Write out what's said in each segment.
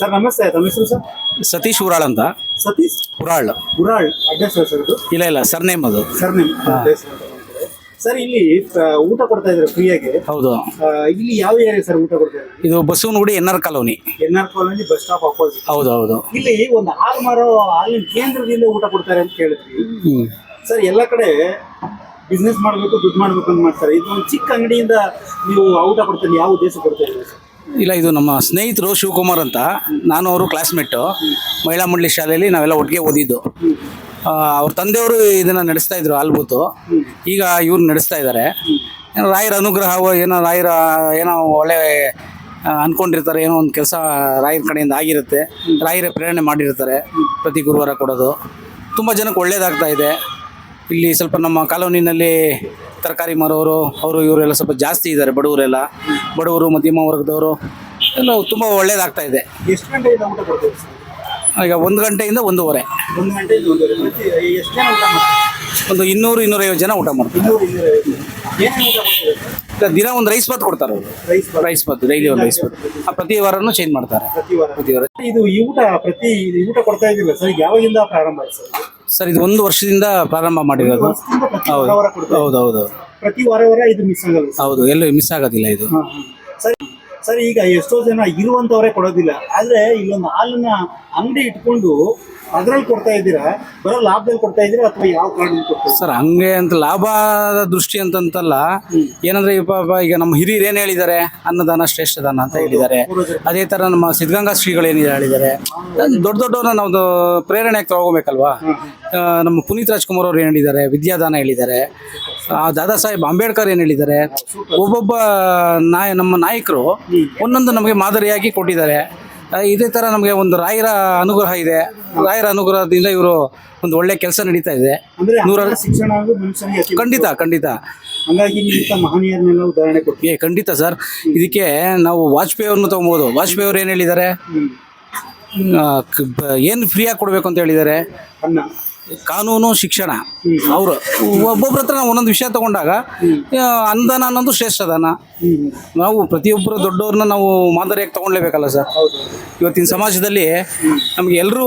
Sir ನಮಸ್ತೆ ತಮ್ಮ ಹೆಸರು ಸರ್? ಸತೀಶ್ ಉರಾಳ್ ಅಂತ. ಸತೀಶ್? ಉರಾಳ್. ಉರಾಳ್ ಅಡ್ರೆಸ್ ಸರ್ ಇದು? ಇಲ್ಲ ಇಲ್ಲ ಸರ್ನೇಮ್ ಅದು. ಸರ್ ನೇಮ್ ಸರ್ ಇಲ್ಲಿ ಆ, ಊಟ ಕೊಡ್ತಾ ಇದ್ದಾರೆ ಫ್ರೀಯಾಗಿ. ಹೌದು. ಇಲ್ಲಿ ಯಾವ ಏರಿಯಾ ಸರ್ ಊಟ ಕೊಡ್ತಾ ಇದ್ದಾರೆ? ಇದು Basavanagudi N R colony. N R colony bus stop opposite ಹೌದು ಹೌದು. ಇಲ್ಲಿ ಒಂದು ಹಾಲು ಮಾರೋ ಹಾಲಿನ ಕೇಂದ್ರದಿಂದ ಊಟ ಕೊಡ್ತಾರೆ ಅಂತ ಕೇಳಿದ್ವಿ. ಹ್ಮ್. ಸರ್ ಎಲ್ಲ ಕಡೆ ಬಿಸ್ನೆಸ್ ಮಾಡಬೇಕು ದುಡ್ಡು ಮಾಡಬೇಕು ಅಂತ ಮಾಡ್ತಾರೆ. ಇದು ಒಂದು ಚಿಕ್ಕ ಅಂಗಡಿಯಿಂದ ನೀವು ಊಟ ಕೊಡ್ತೀರಿ ಯಾವ ಉದ್ದೇಶ ಕೊಡ್ತಾ ಇದ್ದೀರಿ ಸರ್? ಇಲ್ಲ, ಇದು ನಮ್ಮ ಸ್ನೇಹಿತರು ಶಿವಕುಮಾರ್ ಅಂತ. ನಾನು ಅವರು ಕ್ಲಾಸ್ಮೇಟು ಮಹಿಳಾ ಮಂಡಳಿ ಶಾಲೆಯಲ್ಲಿ ನಾವೆಲ್ಲ ಒಟ್ಟಿಗೆ ಓದಿದ್ದು. ಅವ್ರ ತಂದೆಯವರು ಇದನ್ನು ನಡೆಸ್ತಾ ಇದ್ರು ಆಲ್ಬೂತು ಈಗ ಇವ್ರು ನಡೆಸ್ತಾ ಇದ್ದಾರೆ ಏನೋ ರಾಯರ ಅನುಗ್ರಹ ಏನೋ ರಾಯರ, ಏನೋ ಒಳ್ಳೆ ಅಂದ್ಕೊಂಡಿರ್ತಾರೆ ಏನೋ ಒಂದು ಕೆಲಸ ರಾಯರ ಕಡೆಯಿಂದ ಆಗಿರುತ್ತೆ. ರಾಯರ ಪ್ರೇರಣೆ ಮಾಡಿರ್ತಾರೆ ಪ್ರತಿ ಗುರುವಾರ ಕೊಡೋದು. ತುಂಬ ಜನಕ್ಕೆ ಒಳ್ಳೇದಾಗ್ತಾ ಇದೆ. ಇಲ್ಲಿ ಸ್ವಲ್ಪ ನಮ್ಮ ಕಾಲೋನಿನಲ್ಲಿ ತರಕಾರಿ ಮಾರೋರು ಅವರು ಇವರೆಲ್ಲ ಸ್ವಲ್ಪ ಜಾಸ್ತಿ ಇದ್ದಾರೆ ಬಡವರೆಲ್ಲ. ಬಡವರು ಮಧ್ಯಮ ವರ್ಗದವರು ಎಲ್ಲ ತುಂಬ ಒಳ್ಳೇದಾಗ್ತಾ ಇದೆ. ಎಷ್ಟು ಗಂಟೆಯಿಂದ ಊಟ ಕೊಡ್ತೀವಿ ಈಗ ಒಂದು ಗಂಟೆಯಿಂದ ಒಂದೂವರೆ. ಒಂದು ಗಂಟೆಯಿಂದ ಒಂದೂವರೆ. ಪ್ರತಿ ಎಷ್ಟು ಜನ ಊಟ ಒಂದು ಇನ್ನೂರು ಇನ್ನೂರೈವತ್ತು ಜನ ಊಟ ಮಾಡ್ತಾರೆ. ಇನ್ನೂರು ಏನೇನು ಊಟ ದಿನ ಒಂದು ರೈಸ್ ಬಾತ್ ಕೊಡ್ತಾರೆ ಅವರು. ರೈಸ್ ಬಾತ್ ಡೈಲಿ ಒಂದು ರೈಸ್ ಬಾತ್ ಆ ಪ್ರತಿ ವಾರನೂ ಚೇಂಜ್ ಮಾಡ್ತಾರೆ. ಪ್ರತಿ ವಾರ. ಪ್ರತಿ ವಾರ. ಇದು ಈ ಊಟ ಪ್ರತಿ ಊಟ ಕೊಡ್ತಾ ಇದ್ದಿಲ್ಲ ಸರ್ ಯಾವಾಗಿಂದ ಪ್ರಾರಂಭ ಆಯ್ತು ಸರ್? ಸರ್ ಇದು ಒಂದು ವರ್ಷದಿಂದ ಪ್ರಾರಂಭ ಮಾಡಿರೋದು. ಹೌದು. ಹೌದು ಹೌದು ಪ್ರತಿ ವಾರ ವಾರ ಇದು ಮಿಸ್ ಆಗಲ್ಲ ಹೌದು ಎಲ್ಲೂ ಮಿಸ್ ಆಗೋದಿಲ್ಲ ಇದು. ಸರಿ ಸರಿ ಸರ್ ಸರ್ ಈಗ ಎಷ್ಟೋ ಜನ ಇರುವಂತವರೇ ಕೊಡೋದಿಲ್ಲ. ಆದ್ರೆ ಇಲ್ಲೊಂದು ಹಾಲನ್ನ ಅಂಗಡಿ ಇಟ್ಕೊಂಡು ಅದ್ರಲ್ಲಿ ಕೊಡ್ತಾ ಇದ್ದೀರಾ? ಬರೋ ಲಾಭದಲ್ಲಿ ಕೊಡ್ತಾ ಇದ್ದೀರಾ ಅಥವಾ ಯಾವ ಕಾರಣ ಕೊಡ್ತಾ ಸರ್ ಹಂಗೆ ಅಂತ ಲಾಭದ ದೃಷ್ಟಿ ಅಂತಂತಲ್ಲ ಏನಂದ್ರೆ ಈ ಪಾಪ ಈಗ ನಮ್ಮ ಹಿರಿಯರು ಏನು ಹೇಳಿದ್ದಾರೆ? ಅನ್ನದಾನ ಶ್ರೇಷ್ಠ ದಾನ ಅಂತ ಹೇಳಿದ್ದಾರೆ. ಅದೇ ತರ ನಮ್ಮ ಸಿದ್ಧಗಂಗಾ ಶ್ರೀಗಳು ಏನು ಹೇಳಿದ್ದಾರೆ? ದೊಡ್ಡ ದೊಡ್ಡವ್ರನ್ನ ನಾವು ಪ್ರೇರಣೆ ತಗೋಬೇಕಲ್ವಾ ನಮ್ಮ ಪುನೀತ್ ರಾಜ್ಕುಮಾರ್ ಅವ್ರು ಏನು ಹೇಳಿದ್ದಾರೆ? ವಿದ್ಯಾದಾನ ಹೇಳಿದ್ದಾರೆ. ದಾದಾ ಸಾಹೇಬ್ ಅಂಬೇಡ್ಕರ್ ಏನು ಹೇಳಿದ್ದಾರೆ? ಒಬ್ಬೊಬ್ಬ ನಾಯ ನಮ್ಮ ನಾಯಕರು ಒಂದೊಂದು ನಮಗೆ ಮಾದರಿಯಾಗಿ ಕೊಟ್ಟಿದ್ದಾರೆ. ಇದೇ ಥರ ನಮಗೆ ಒಂದು ರಾಯರ ಅನುಗ್ರಹ ಇದೆ. ರಾಯರ ಅನುಗ್ರಹದಿಂದ ಇವರು ಒಂದು ಒಳ್ಳೆ ಕೆಲಸ ನಡೀತಾ ಇದೆ. ಶಿಕ್ಷಣ ಮನುಷ್ಯನಿಗೆ ಅತಿ ಖಂಡಿತ ಖಂಡಿತ. ಹಂಗಾಗಿ ನೀವು ಇಂಥ ಮಹನೀಯರನ್ನೆಲ್ಲ ಉದಾಹರಣೆ ಏ ಖಂಡಿತ ಸರ್. ಇದಕ್ಕೆ ನಾವು ವಾಜಪೇಯಿ ಅವ್ರನ್ನ ತಗೊಬೋದು. ವಾಜಪೇಯಿ ಅವ್ರು ಏನು ಹೇಳಿದ್ದಾರೆ? ಏನು ಫ್ರೀಯಾಗಿ ಕೊಡಬೇಕು ಅಂತ ಹೇಳಿದ್ದಾರೆ? ಅನ್ನ. ಕಾನೂನು ಶಿಕ್ಷಣ. ಅವರು ಒಬ್ಬೊಬ್ರ ಹತ್ರ ನಾವು ಒಂದೊಂದು ವಿಷಯ ತಗೊಂಡಾಗ ಅನುದಾನ ಅನ್ನೋದು ಶ್ರೇಷ್ಠ ದಾನ ನಾವು ಪ್ರತಿಯೊಬ್ಬರು ದೊಡ್ಡವ್ರನ್ನ ನಾವು ಮಾದರಿಯಾಗಿ ತಗೊಳ್ಲೇಬೇಕಲ್ಲ ಸರ್. ಇವತ್ತಿನ ಸಮಾಜದಲ್ಲಿ ನಮಗೆ ಎಲ್ಲರೂ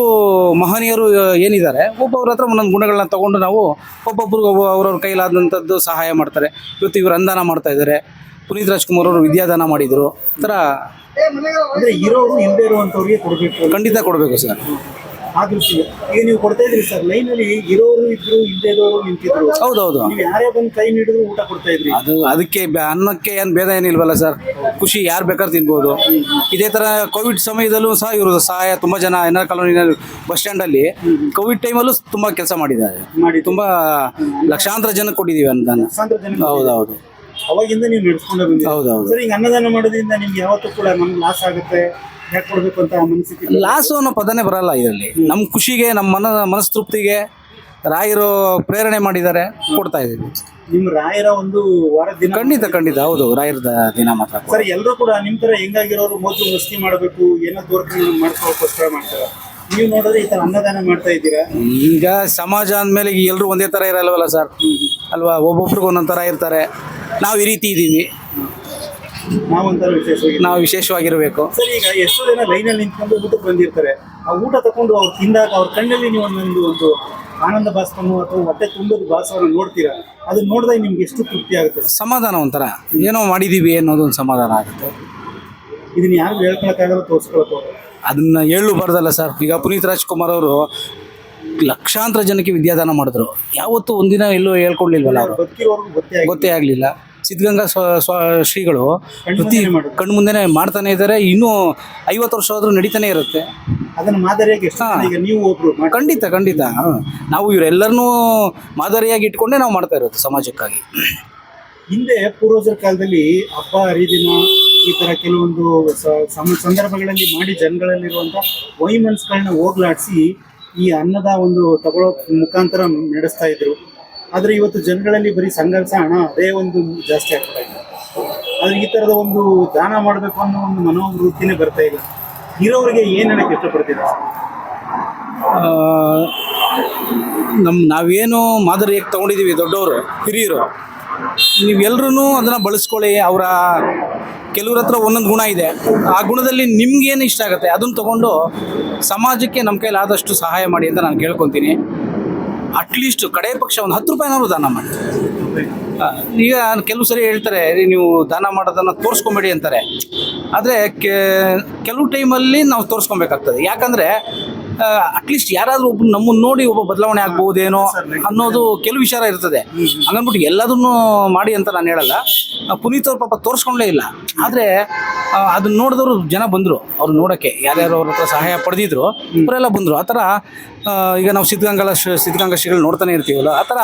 ಮಹನೀಯರು ಏನಿದ್ದಾರೆ ಒಬ್ಬೊಬ್ರ ಹತ್ರ ಒಂದೊಂದು ಗುಣಗಳನ್ನ ತಗೊಂಡು ನಾವು ಒಬ್ಬೊಬ್ರಿಗೆ ಒಬ್ಬ ಅವ್ರವ್ರ ಕೈಲಾದಂಥದ್ದು ಸಹಾಯ ಮಾಡ್ತಾರೆ. ಇವತ್ತು ಇವರು ಅನುದಾನ ಮಾಡ್ತಾ ಇದ್ದಾರೆ. ಪುನೀತ್ ರಾಜ್ಕುಮಾರ್ ಅವರು ವಿದ್ಯಾದಾನ ಮಾಡಿದರು. ಈ ಥರ ಇರೋರು ಇಲ್ಲದೆ ಇರುವಂಥವ್ರಿಗೆ ಕೊಡಬೇಕು. ಖಂಡಿತ ಕೊಡಬೇಕು ಸರ್. ಆ ದೃಷ್ಟಿ ಈಗ ನೀವು ಕೊಡ್ತಾ ಇದ್ರಿ ಸರ್ ಲೈನ್ ಅಲ್ಲಿ ಇರೋರು ಇದ್ರು ಇಲ್ಲದೆ ಇರೋರು ನಿಂತಿದ್ರು. ಹೌದೌದು. ನೀವು ಯಾರೇ ಬಂದು ಕೈ ನೀಡಿದ್ರು ಊಟ ಕೊಡ್ತಾ ಇದ್ರಿ. ಅದು ಅದಕ್ಕೆ ಬ- ಅನ್ನಕ್ಕೆ ಏನು ಭೇದ ಏನಿಲ್ವಲ್ಲ ಸರ್? ಖುಷಿ ಯಾರು ಬೇಕಾದ್ರೂ ತಿನ್ಬೋದು. ಇದೇ ಥರ ಕೋವಿಡ್ ಸಮಯದಲ್ಲೂ ಸಹ ಇವರು ಸಹಾಯ ತುಂಬ ಜನ ಎನ್ ಆರ್ ಕಾಲೋನಿನಲ್ಲಿ ಬಸ್ ಸ್ಟ್ಯಾಂಡಲ್ಲಿ ಕೋವಿಡ್ ಟೈಮಲ್ಲೂ ತುಂಬ ಕೆಲಸ ಮಾಡಿದ್ದಾರೆ. ಮಾಡಿ ತುಂಬ ಲಕ್ಷಾಂತರ ಜನಕ್ಕೆ ಕೊಟ್ಟಿದೀವಿ ಅಂತ ಲಕ್ಷಾಂತರ ಜನ ಹೌದೌದು. ಅವಾಗಿಂದ ನೀವು ನಡೆಸ್ಕೊಂಡು ಬಂದಿದ್ದೀರಿ. ಹೌದೌದು. ಸರ್ ಈಗ ಅನ್ನದಾನ ಮಾಡೋದ್ರಿಂದ ನಿಮ್ಗೆ ಯಾವತ್ತೂ ಕೂಡ ನಮ್ಗೆ ಲಾಸ್ ಆಗುತ್ತೆ? ಕೊಡ್ಬೇಕು ಅಂತ ಮನಸ್ಸಿಗೆ ಲಾಸು ಅನ್ನೋ ಪದನೇ ಬರಲ್ಲ ಇದರಲ್ಲಿ. ನಮ್ಮ ಖುಷಿಗೆ ನಮ್ಮ ಮನ ಮನಸ್ತೃಪ್ತಿಗೆ ರಾಯರು ಪ್ರೇರಣೆ ಮಾಡಿದ್ದಾರೆ ಕೊಡ್ತಾ ಇದ್ದೀವಿ. ನಿಮ್ಮ ರಾಯರ ಒಂದು ವಾರ ದಿನ ಖಂಡಿತ ಖಂಡಿತ. ಹೌದು ರಾಯರ ದಿನ ಮಾತ್ರ ಸರ್ ಎಲ್ಲರೂ ಕೂಡ ನಿಮ್ ತರ ಹೆಂಗಾಗಿರೋರು ಮೊದಲು ಮಸ್ತಿ ಮಾಡಬೇಕು ಏನೋ ತೋರ್ಕೊಂಡು ಮಾಡ್ಕೋಕೋಸ್ಕರ ಮಾಡ್ತಾರೆ. ನೀವು ನೋಡಿದ್ರೆ ಈ ತರ ಅನ್ನದಾನ ಮಾಡ್ತಾ ಇದ್ದೀರಾ? ಈಗ ಸಮಾಜ ಅಂದಮೇಲೆ ಈಗ ಎಲ್ಲರೂ ಒಂದೇ ಥರ ಇರಲ್ವಲ್ಲ ಸರ್? ಅಲ್ವಾ? ಒಬ್ಬೊಬ್ರಿಗೆ ಒಂದೊಂದು ಥರ ಇರ್ತಾರೆ. ನಾವು ಈ ರೀತಿ ಇದ್ದೀವಿ. ನಾವಂತರ ವಿಶೇಷವಾಗಿ ನಾವು ವಿಶೇಷವಾಗಿರಬೇಕು. ಸರ್ ಈಗ ಎಷ್ಟೋ ಜನ ಲೈನಲ್ಲಿ ನಿಂತ್ಕೊಂಡು ಊಟಕ್ಕೆ ಬಂದಿರ್ತಾರೆ. ಆ ಊಟ ತಕೊಂಡು ಅವ್ರು ತಿಂದಾಗ ಅವ್ರ ಕಣ್ಣಲ್ಲಿ ನೀವು ಒಂದೊಂದು ಒಂದು ಆನಂದ ಭಾಸ್ಕರನು ಅಥವಾ ಹೊಟ್ಟೆ ತುಂಬೋದು ಭಾಸವನ್ನು ನೋಡ್ತೀರಾ? ಅದು ನೋಡಿದಾಗ ನಿಮ್ಗೆ ಎಷ್ಟು ತೃಪ್ತಿ ಆಗುತ್ತೆ? ಸಮಾಧಾನ ಒಂಥರ. ಏನೋ ಮಾಡಿದ್ದೀವಿ ಅನ್ನೋದು ಒಂದು ಸಮಾಧಾನ ಆಗುತ್ತೆ. ಇದನ್ನ ಯಾರು ಹೇಳ್ಕೊಳಕ್ಕಾಗಲ್ಲ ತೋರಿಸ್ಕೊಳಕ್ಕೆ ಅದನ್ನ ಹೇಳಬಾರ್ದಲ್ಲ ಸರ್. ಈಗ ಪುನೀತ್ ರಾಜ್ಕುಮಾರ್ ಅವರು ಲಕ್ಷಾಂತರ ಜನಕ್ಕೆ ವಿದ್ಯಾದಾನ ಮಾಡಿದ್ರು. ಯಾವತ್ತೂ ಒಂದಿನ ಎಲ್ಲೂ ಹೇಳ್ಕೊಡ್ಲಿಲ್ವಲ್ಲ ಅವರು? ಬದುಕಿರೋರ್ಗು ಗೊತ್ತೇ ಗೊತ್ತೇ ಆಗಲಿಲ್ಲ. ಸಿದ್ಧಗಂಗಾ ಸ್ವ ಸ್ವ ಶ್ರೀಗಳು ಪ್ರತಿ ಕಣ್ಮುಂದೆನೇ ಮಾಡೋದು. ಕಣ್ಣು ಮುಂದೆನೇ ಮಾಡ್ತಾನೆ ಇದ್ದಾರೆ. ಇನ್ನೂ ಐವತ್ತು ವರ್ಷ ಆದರೂ ನಡೀತಾನೆ ಇರುತ್ತೆ. ಅದನ್ನು ಮಾದರಿಯಾಗಿ ಈಗ ನೀವು ಒಬ್ರು ಮಾಡಿ ಖಂಡಿತ ಖಂಡಿತ. ಹ. ನಾವು ಇವರೆಲ್ಲರನ್ನೂ ಮಾದರಿಯಾಗಿ ಇಟ್ಕೊಂಡೇ ನಾವು ಮಾಡ್ತಾ ಇರೋದು ಸಮಾಜಕ್ಕಾಗಿ. ಹಿಂದೆ ಪೂರ್ವಜರ ಕಾಲದಲ್ಲಿ ಹಬ್ಬ ಹರಿದಿನ ಈ ತರ ಕೆಲವೊಂದು ಸ- ಸಮ- ಸಂದರ್ಭಗಳಲ್ಲಿ ಮಾಡಿ ಜನಗಳಲ್ಲಿರುವಂತ ವೈಮನ್ಸ್ಗಳನ್ನ ಹೋಗ್ಲಾಡಿಸಿ ಈ ಅನ್ನದ ಒಂದು ತಗೊಳ್ಳೋ ಮುಖಾಂತರ ನಡೆಸ್ತಾ ಇದ್ರು. ಆದ್ರೆ ಇವತ್ತು ಜನಗಳಲ್ಲಿ ಬರೀ ಸಂಘರ್ಷ ಹಣ, ಅದೇ ಒಂದು ಜಾಸ್ತಿ ಆಗ್ತಾ ಇದೆ. ಆದ್ರೆ ಈ ಥರದ ಒಂದು ದಾನ ಮಾಡಬೇಕು ಅನ್ನೋ ಒಂದು ಮನೋವೃತ್ತಿನೇ ಬರ್ತಾ ಇಲ್ಲ. ಇರೋರಿಗೆ ಏನ್ ಹೇಳಕ್ ಇಷ್ಟಪಡ್ತೀರಾ? ನಮ್ ನಮ್ಮ ನಾವೇನು ಮಾದರಿಯಾಗಿ ತೊಗೊಂಡಿದ್ದೀವಿ ದೊಡ್ಡವರು, ಹಿರಿಯರು. ನೀವೆಲ್ಲರೂ ಅದನ್ನು ಬಳಸ್ಕೊಳ್ಳಿ, ಅವರ ಕೆಲವ್ರ ಹತ್ರ ಒಂದೊಂದು ಗುಣ ಇದೆ. ಆ ಗುಣದಲ್ಲಿ ನಿಮ್ಗೇನು ಇಷ್ಟ ಆಗುತ್ತೆ ಅದನ್ನು ತಗೊಂಡು ಸಮಾಜಕ್ಕೆ ನಮ್ಮ ಕೈಲಾದಷ್ಟು ಸಹಾಯ ಮಾಡಿ ಅಂತ ನಾನು ಕೇಳ್ಕೊತೀನಿ. ಅಟ್ಲೀಸ್ಟ್ ಕಡೆ ಪಕ್ಷ ಒಂದು ಹತ್ತು ರೂಪಾಯಿನಾದ್ರು ದಾನ ಮಾಡಿ. ಈಗ ಕೆಲವು ಸರಿ ಹೇಳ್ತಾರೆ ನೀವು ದಾನ ಮಾಡೋದನ್ನು ತೋರಿಸ್ಕೊಂಬೇಡಿ ಅಂತಾರೆ. ಆದರೆ ಕೆಲವು ಟೈಮಲ್ಲಿ ನಾವು ತೋರಿಸ್ಕೊಬೇಕಾಗ್ತದೆ. ಯಾಕಂದರೆ ಅಟ್ಲೀಸ್ಟ್ ಯಾರಾದರೂ ಒಬ್ಬ ನಮ್ಮನ್ನು ನೋಡಿ ಒಬ್ಬ ಬದಲಾವಣೆ ಆಗ್ಬೋದೇನೋ ಅನ್ನೋದು ಕೆಲವು ವಿಚಾರ ಇರ್ತದೆ. ಹಂಗನ್ಬಿಟ್ಟು ಎಲ್ಲದನ್ನು ಮಾಡಿ ಅಂತ ನಾನು ಹೇಳಲ್ಲ. ಪುನೀತ್ ಅವ್ರು ಪಾಪ ತೋರಿಸ್ಕೊಂಡೇ ಇಲ್ಲ. ಆದರೆ ಅದನ್ನ ನೋಡಿದವರು ಜನ ಬಂದರು ಅವ್ರು ನೋಡೋಕ್ಕೆ. ಯಾರ್ಯಾರು ಅವ್ರ ಹತ್ರ ಸಹಾಯ ಪಡೆದಿದ್ರು ಅವರೆಲ್ಲ ಬಂದರು. ಆ ಥರ ಈಗ ನಾವು ಸಿದ್ಧಗಂಗಾ ಶ್ರೀ ಸಿದ್ಧಗಂಗಾ ಶ್ರೀಗಳು ನೋಡ್ತಾನೆ ಇರ್ತೀವಲ್ಲ ಆ ಥರ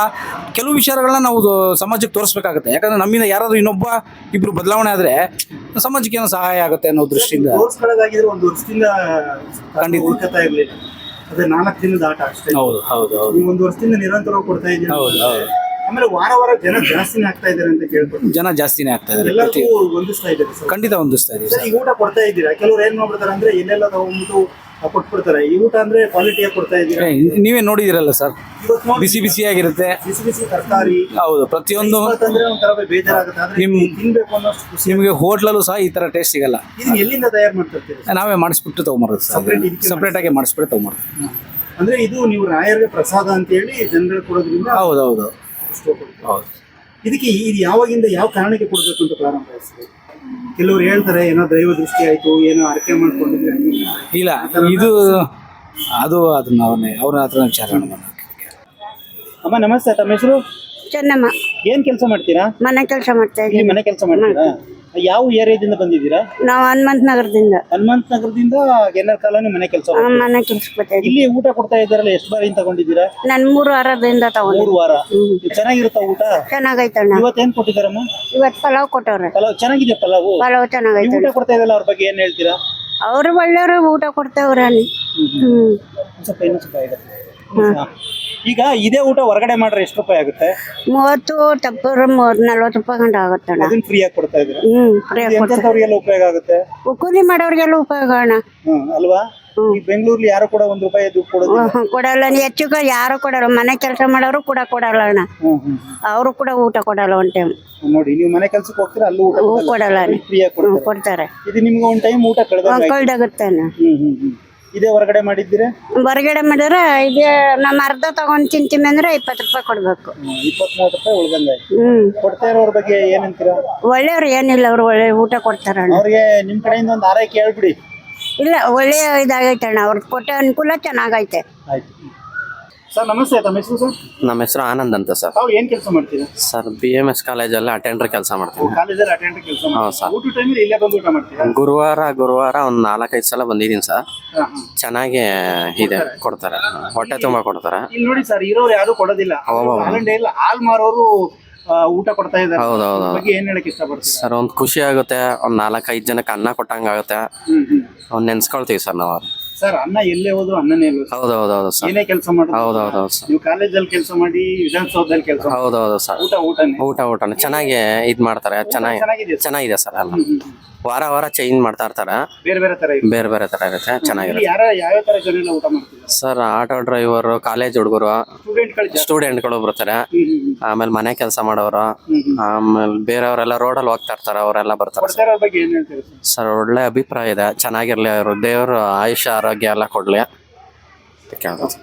ಕೆಲವು ವಿಚಾರಗಳನ್ನ ನಾವು ಸಮಾಜಕ್ಕೆ ತೋರಿಸ್ಬೇಕಾಗುತ್ತೆ. ಯಾಕಂದ್ರೆ ನಮ್ಮಿಂದ ಯಾರಾದರೂ ಇನ್ನೊಬ್ಬ ಇಬ್ಬರು ಬದಲಾವಣೆ ಆದರೆ ಸಮಾಜಕ್ಕೆ ಏನೋ ಸಹಾಯ ಆಗುತ್ತೆ ಅನ್ನೋ ದೃಷ್ಟಿಯಿಂದ. ಒಂದು ವರ್ಷದಿಂದ ಖಂಡಿತ. ಹುಡುಕತಾ ಇರ್ಲಿಲ್ಲ. ಅದೇ ನಾಲ್ಕು ದಿನದ ಆಟ ಅಷ್ಟೇ. ಹೌದು ಹೌದು ಹೌದು. ಒಂದು ವರ್ಷದಿಂದ ನಿರಂತರವಾಗಿ ಕೊಡ್ತಾ ಇದ್ದೀವಿ ಹೌದು ಹೌದು. ಆಮೇಲೆ ವಾರ ವಾರ ಜನ ಜಾಸ್ತಿನೇ ಆಗ್ತಾ ಇದ್ದಾರೆ ಅಂತ ಕೇಳ್ಬೋದು. ಜನ ಜಾಸ್ತಿನೇ ಆಗ್ತಾ ಇದ್ದಾರೆ. ಎಲ್ಲರಿಗೂ ಹೊಂದಿಸ್ತಾ ಇದ್ದಾರೆ ಸರ್. ಖಂಡಿತ ಹೊಂದಿಸ್ತಾ ಇದೆ ಸರ್, ಈ ಊಟ ಕೊಡ್ತಾ ಇದ್ದೀರಾ? ಕೆಲವ್ರು ಏನ್ ಮಾಡ್ಬಿಡ್ತಾರೆ ಅಂದ್ರೆ ಎಲ್ಲೆಲ್ಲ ತಗೊಂಡ್ಬಿಟ್ಟು ಕೊಟ್ಬಿಡ್ತಾರೆ. ಈ ಊಟ ಅಂದ್ರೆ ಕ್ವಾಲಿಟಿಯಾಗಿ ಕೊಡ್ತಾ ಇದ್ದೀರಾ? ನೀವೇ ನೋಡಿದಿರಲ್ಲ ಸರ್. ಬಿಸಿ ಬಿಸಿಯಾಗಿರುತ್ತೆ ಬಿಸಿ ಬಿಸಿ ತರಕಾರಿ. ಹೌದು ಪ್ರತಿಯೊಂದು ನಿಮ್ಗೆ ಒಂಥರ ಬೇಜಾರಾಗುತ್ತೆ. ಆದ್ರೆ ನಿಮ್- ತಿನ್ಬೇಕು ಅನ್ನೋಷ್ಟು ಖುಷಿ. ನಿಮಗೆ ಹೋಟ್ಲಲ್ಲೂ ಸಹ ಈ ತರ ಟೇಸ್ಟ್ ಸಿಗಲ್ಲ. ಇದನ್ನ ಎಲ್ಲಿಂದ ತಯಾರು ಮಾಡ್ತಿರ್ತೀರಿ ನಾವೇ ಮಾಡಿಸ್ಬಿಟ್ಟು ತೊಗೊಂಬರೋದು ಸಪ್ರೇಟ್ ಆಗಿ ಇದಕ್ಕೆ ಸಪ್ರೇಟಾಗಿ ಮಾಡಿಸ್ಬಿಟ್ಟು ತಗೊಂಬರೋದು. ಅಂದ್ರೆ ಇದು ನೀವು ರಾಯರಿಗೆ ಪ್ರಸಾದ ಅಂತ ಹೇಳಿ ಜನರಿಗೆ ಕೊಡೋದ್ರಿಂದ ಹೌದು. ಹೌದು. ಇದಕ್ಕೆ ಇದು ಯಾವಾಗಿಂದ ಯಾವ ಕಾರಣಕ್ಕೆ ಕೊಡಬೇಕು ಅಂತ ಪ್ರಾರಂಭ ಕೆಲವರು ಕೆಲವ್ರು ಹೇಳ್ತಾರೆ ಏನೋ ದೈವ ದೃಷ್ಟಿ ಆಯ್ತು ಏನೋ ಅರಕೆ ಮಾಡ್ಕೊಂಡಿದ್ರೆ. ಇಲ್ಲ ಇದು ಅದು ಅದನ್ನ ಅವನೇ ಅವ್ರ ಹತ್ರ ವಿಚಾರ ಮಾಡೋಣ. ಅಮ್ಮ ನಮಸ್ತೆ ತಮ್ಮ ಹೆಸರು? ಚೆನ್ನಮ್ಮ. ಏನ್ ಕೆಲಸ ಮಾಡ್ತೀರಾ? ಮನೆ ಕೆಲಸ ಮಾಡ್ತಾ ಇದ್ದೀನಿ. ಮನೆ ಕೆಲಸ ಮಾಡ್ತೀರಾ? ಯಾವ ಏರಿಯಾದಿಂದ ಬಂದಿದ್ದೀರಾ? ನಾವು ಹನುಮಂತ ನಗರದಿಂದ. ಹನುಮಂತ ನಗರದಿಂದ ಎನ್ಆರ್ ಕಾಲೋನಿ ಮನೆ ಕೆಲಸ ಆ, ಮನೆ ಕೆಲಸ ಬರ್ತಾ ಇದ್ದೀವಿ ಇಲ್ಲಿ ಊಟ ಕೊಡ್ತಾ ಇದ್ದಾರಲ್ಲ ಎಷ್ಟು ಬಾರಿ ತಗೊಂಡಿದ್ದೀರಾ? ನಾನು ಮೂರು ವಾರದಿಂದ ತಗೊಂಡು ಮೂರು ವಾರ. ಚೆನ್ನಾಗಿರುತ್ತ ಊಟ? ಚೆನ್ನಾಗೈತಣ್ಣ ಇವತ್ತೇನ್ ಕೊಟ್ಟಿದ್ದಾರಮ್ಮ? ಇವತ್ತು ಪಲಾವ್ ಕೊಟ್ಟವ್ರೆ. ಪಲಾವ್ ಚೆನ್ನಾಗಿದೆ ಪಲಾವ್? ಪಲಾವ್ ಚೆನ್ನಾಗೈತೆ ಊಟ ಕೊಡ್ತಾ ಇದ್ದಾರೆ ಅವ್ರ ಬಗ್ಗೆ ಏನ್ ಹೇಳ್ತೀರಾ? ಅವರು ಒಳ್ಳೆಯವರು ಊಟ ಕೊಡ್ತೇವ್ರ ಹ್ಮ್ ಒಂದ್ ಸ್ವಲ್ಪ ಇನ್ನೊಂದ್ ಸ್ವಲ್ಪ ಹಾ. ಈಗ ಇದೇ ಊಟ ಹೊರಗಡೆ ಮಾಡ್ರೆ ಎಷ್ಟು ರೂಪಾಯಿ ಆಗುತ್ತೆ? ಮೂವತ್ತು ತಪ್ಪರು ಮೂರ್ ನಲ್ವತ್ತು ರೂಪಾಯಿ ಗಂಟ ಆಗುತ್ತೆ ಅದನ್ನ ಫ್ರೀ ಆಗಿ ಕೊಡ್ತಾ ಇದ್ರೆ ಹ್ಮ್ ಕೊಡ್ತಾರೆ ಎಂತೆಂಥವ್ರಿಗೆಲ್ಲ ಉಪಯೋಗ ಆಗುತ್ತೆ? ಕೂಲಿ ಮಾಡೋರಿಗೆಲ್ಲ ಉಪಯೋಗ ಅಣ್ಣ. ಹ್ಮ್ ಅಲ್ವಾ? ಈ ಬೆಂಗಳೂರಲ್ಲಿ ಯಾರು ಕೂಡ ಒಂದ್ ರೂಪಾಯಿ ದುಡ್ಡು ಕೊಡೋದು ಹ್ಮ್, ಕೊಡಲ್ಲ. ನೀ ಹೆಚ್ಚು ಕ- ಯಾರು ಕೊಡಲ್ಲ. ಮನೆ ಕೆಲಸ ಮಾಡೋರು ಕೂಡ ಕೊಡಲ್ಲ ಅಣ್ಣ. ಹ್ಮ್ ಹ್ಮ್ ಅವರು ಕೂಡ ಊಟ ಕೊಡಲ್ಲ ಒಂದ್ ಟೈಮ್ ಹ್ಮ್. ನೋಡಿ ನೀವು ಮನೆ ಕೆಲ್ಸಕ್ಕೆ ಹೋಗ್ತೀರಾ ಅಲ್ಲೂ ಊಟ ಕೊಡಲ್ಲ ಫ್ರೀ ಆಗಿ ಕೊಡ್ತಾರೆ? ಕೊಡ್ತಾರೆ. ಇದು ನಿಮ್ಗೆ ಒಂದ್ ಟೈಮ್ ಊಟ ಕಳೆದ ಕಳ್ದಾಗುತ್ತೆ ಅಣ್ಣ. ಹ್ಮ್ ಹ್ಮ್ ಹ್ಮ್. ಇದೇ ಹೊರಗಡೆ ಮಾಡಿದ್ದೀರಾ? ಹೊರಗಡೆ ಮಾಡಿದ್ರೆ ಇದೇ ನಮ್ಮ ಅರ್ಧ ತಗೊಂಡ್ ತಿಂತೀವಿ ಅಂದ್ರೆ ಇಪ್ಪತ್ತು ರೂಪಾಯಿ ಕೊಡ್ಬೇಕು. ಇಪ್ಪತ್ತ್ ಮೂವತ್ತು ರೂಪಾಯಿ ಉಳ್ದಂಗೆ ಹ್ಮ್. ಕೊಡ್ತಾ ಇರೋರ ಬಗ್ಗೆ ಏನಂತೀರಾ? ಒಳ್ಳೆಯವ್ರು ಏನಿಲ್ಲ ಅವ್ರು ಒಳ್ಳೆ ಊಟ ಕೊಡ್ತಾರಣ್ಣ ಅವ್ರಿಗೆ ನಿಮ್ ಕಡೆಯಿಂದ ಒಂದು ಆರೈಕೆ ಹೇಳ್ಬಿಡಿ. ಇಲ್ಲ ಒಳ್ಳೆಯ ಇದಾಗೈತೆ ಅಣ್ಣ ಅವ್ರು ಕೊಟ್ಟ ಅನುಕೂಲ ಚೆನ್ನಾಗೈತೆ. ಆಯ್ತು. ಸರ್ ನಮಸ್ತೆ ತಮ್ಮ ಹೆಸರು ಸರ್? ನಮ್ಮ ಹೆಸರು ಆನಂದ್ ಅಂತ ಸರ್. ತಾವು ಏನ್ ಕೆಲಸ ಮಾಡ್ತೀರಾ? ಸರ್ ಬಿ ಎಂ ಎಸ್ ಕಾಲೇಜಲ್ಲಿ ಅಟೆಂಡರ್ ಕೆಲಸ ಮಾಡ್ತೀನಿ. ಕಾಲೇಜಲ್ಲಿ ಅಟೆಂಡ್ ಕೆಲಸ ಹೌದು ಸರ್. ಊಟ ಟೈಮಲ್ಲಿ ಇಲ್ಲೇ ಬಂದು ಊಟ ಮಾಡ್ತೀರಾ? ಗುರುವಾರ ಗುರುವಾರ ಒಂದು ನಾಲ್ಕೈದು ಸಲ ಬಂದಿದ್ದೀನಿ ಸರ್. ಚೆನ್ನಾಗಿ ಇದೆ ಕೊಡ್ತಾರೆ. ಹೊಟ್ಟೆ ತುಂಬ ಕೊಡ್ತಾರೆ. ಇಲ್ಲಿ ನೋಡಿ ಸರ್ ಇರೋರು ಯಾರು ಕೊಡೋದಿಲ್ಲ. ಹಾಲಂಡೆಯಲ್ಲಿ ಹಾಲ್ ಮಾರೋರು ಊಟ ಕೊಡ್ತಾ ಇದ್ದಾರೆ. ಹೌದು ಬಗ್ಗೆ ಏನ್ ಹೇಳಕ್ ಇಷ್ಟಪಡ್ತೀರಾ? ಸರ್ ಒಂದು ಖುಷಿ ಆಗುತ್ತೆ ಒಂದು ನಾಲ್ಕೈದು ಜನಕ್ಕೆ ಅನ್ನ ಕೊಟ್ಟಂಗಾಗುತ್ತೆ. ಅವ್ನು ನೆನ್ಸ್ಕೊಳ್ತೀವಿ ಸರ್ ನಾವು ಸರ್ ಅನ್ನ ಎಲ್ಲೇ ಹೋದ್ರು ಅನ್ನನೇ ಅಲ್ವಾ ಸರ್? ಹೌದು ಹೌದು ಹೌದು ಸರ್. ಏನೇ ಕೆಲಸ ಮಾಡಿ ಹೌದು ಹೌದು ಹೌದು ಸರ್. ನೀವು ಕಾಲೇಜಲ್ಲಿ ಕೆಲಸ ಮಾಡಿ ವಿಧಾನಸೌಧದಲ್ಲಿ ಕೆಲಸ ಹೌದೌದು ಹೌದು ಹೌದು ಸರ್. ಊಟ ಊಟನೇ. ಊಟ ಊಟ ಚೆನ್ನಾಗಿ ಇದ್ ಮಾಡ್ತಾರೆ. ಚೆನ್ನಾಗಿ ಚೆನ್ನಾಗಿದೆ ಸರ್. ಚೆನ್ನಾಗಿದೆ ಸರ್ ಹ್ಮ್, ಹ್ಮ್. ವಾರ ವಾರ ಚೇಂಜ್ ಮಾಡ್ತಾ ಇರ್ತಾರೆ. ಬೇರೆ ಬೇರೆ ತರ ಬೇರೆ ಬೇರೆ ಇರುತ್ತೆ ಚೆನ್ನಾಗಿರುತ್ತೆ. ಯಾರ ಯಾವ್ಯಾವ ತರ ಜನ ಊಟ ಮಾಡ್ತಿದ್ದಾರೆ ಸರ್ ಆಟೋ ಡ್ರೈವರು ಕಾಲೇಜ್ ಹುಡುಗರು ಸ್ಟೂಡೆಂಟ್ಗಳು ಗಳು ಬರ್ತಾರೆ. ಆಮೇಲೆ ಮನೆ ಕೆಲಸ ಮಾಡೋರು. ಆಮೇಲೆ ಬೇರೆಯವರೆಲ್ಲ ರೋಡಲ್ಲಿ ಹೋಗ್ತಾ ಇರ್ತಾರೆ ಅವರೆಲ್ಲ ಬರ್ತಾರೆ ಕೊಡ್ತಾ ಬಗ್ಗೆ ಏನ್ ಹೇಳ್ತೀರಾ ಸರ್? ಸರ್ ಒಳ್ಳೆ ಅಭಿಪ್ರಾಯ ಇದೆ ಚೆನ್ನಾಗಿರ್ಲಿ ಅವರು. ದೇವರು ಆಯುಷ್ಯ ಆರೋಗ್ಯ ಎಲ್ಲ ಕೊಡ್ಲಿ. ಅಂತ ಕೇಳ್ಬೋದು